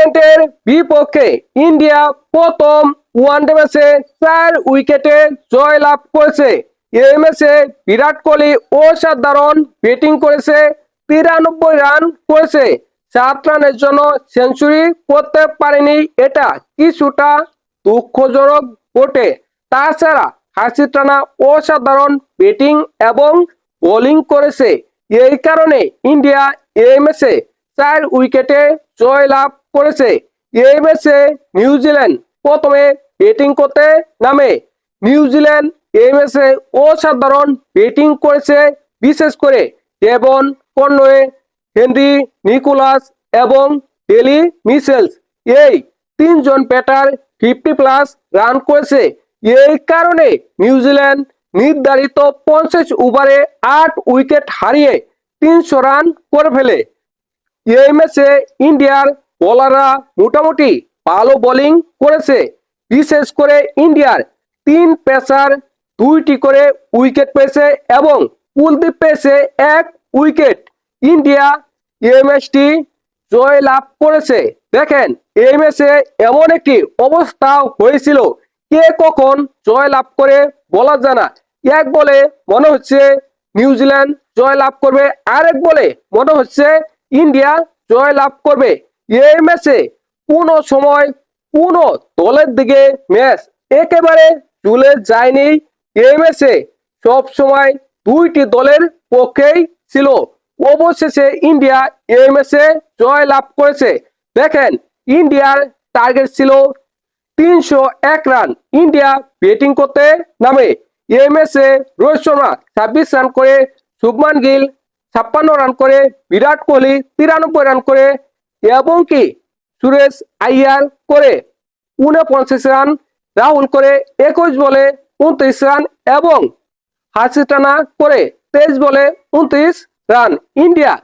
নিউজিল্যান্ডের বিপক্ষে ইন্ডিয়া প্রথম ওয়ানডে ম্যাচে চার উইকেটে জয়লাভ করেছে। এই ম্যাচে বিরাট কোহলি অসাধারণ ব্যাটিং করেছে, তিরানব্বই রান করেছে। সাত রানের জন্য সেঞ্চুরি করতে পারেনি এটা। কিছুটা দুঃখজনক বটে। তাছাড়া হাসিদ রানা অসাধারণ ব্যাটিং এবং বোলিং করেছে। এই কারণে ইন্ডিয়া এই ম্যাচে চার উইকেটে জয়লাভ করেছে। এই ম্যাচে নিউজিল্যান্ড প্রথমে ব্যাটিং করতে নামে। নিউজিল্যান্ড এই ম্যাচে অসাধারণ ব্যাটিং করেছে, বিশেষ করে ডেবন কর্নওয়ে, হেনরি নিকোলাস এবং ডেলি মিসেলস এই তিনজন ব্যাটার ফিফটি প্লাস রান করেছে। এই কারণে নিউজিল্যান্ড নির্ধারিত পঞ্চাশ ওভারে আট উইকেট হারিয়ে তিনশো রান করে ফেলে। এই ম্যাচে ইন্ডিয়ার বোলাররা মোটামুটি ভালো বোলিং করেছে। বিশেষ করে ইন্ডিয়ার তিন পেসার দুইটি করে উইকেট পেয়েছে এবং কুলদীপ পেয়েছে এক উইকেট ইন্ডিয়া এই ম্যাচটি জয় লাভ করেছে। দেখেন এই ম্যাচে এমন একটি অবস্থা হয়েছিল, কে কখন জয় লাভ করে বলা যায় না এক বলে মনে হচ্ছে নিউজিল্যান্ড জয় লাভ করবে, আরেক বলে মনে হচ্ছে ইন্ডিয়া জয় লাভ করবে। এই ম্যাচে কোনো সময় কোনো দলের দিকে ম্যাচ একেবারে চলে যায়নি। এই ম্যাচে সব সময় দুইটি দলের পক্ষেই ছিল। অবশেষে ইন্ডিয়া এই ম্যাচে জয় লাভ করেছে। দেখেন, ইন্ডিয়ার টার্গেট ছিল তিনশো এক রান। ইন্ডিয়া ব্যাটিং করতে নামে। এই ম্যাচে রোহিত শর্মা ছাব্বিশ রান করে শুভমান গিল ছাপ্পান্ন রান করে, বিরাট কোহলি তিরানব্বই রান করে এবং কি সুরেশ আইয়ার করে উনপঞ্চাশ রান রাহুল করে একুশ বলে উনত্রিশ রান এবং হাসি টানা করে তেইশ বলে উনত্রিশ রান ইন্ডিয়া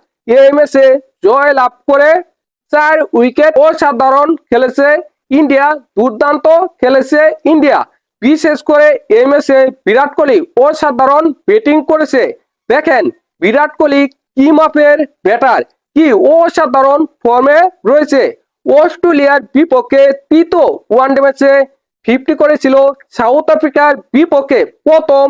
ম্যাচে জয় লাভ করে চার উইকেট অসাধারণ খেলেছে ইন্ডিয়া, দুর্দান্ত খেলেছে ইন্ডিয়া। বিশেষ করে এই ম্যাচে বিরাট কোহলি অসাধারণ ব্যাটিং করেছে। দেখেন বিরাট কোহলি কি মাপের ব্যাটার কি অসাধারণ ফর্মে রয়েছে। অস্ট্রেলিয়ার বিপক্ষে তৃতীয় ওয়ানডে ম্যাচে ফিফটি করেছিল সাউথ আফ্রিকার বিপক্ষে প্রথম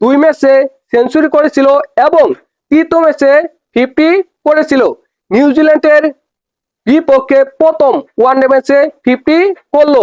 দুই ম্যাচে সেঞ্চুরি করেছিল এবং তৃতীয় ম্যাচে ফিফটি করেছিল। নিউজিল্যান্ডের বিপক্ষে প্রথম ওয়ানডে ম্যাচে ফিফটি করল।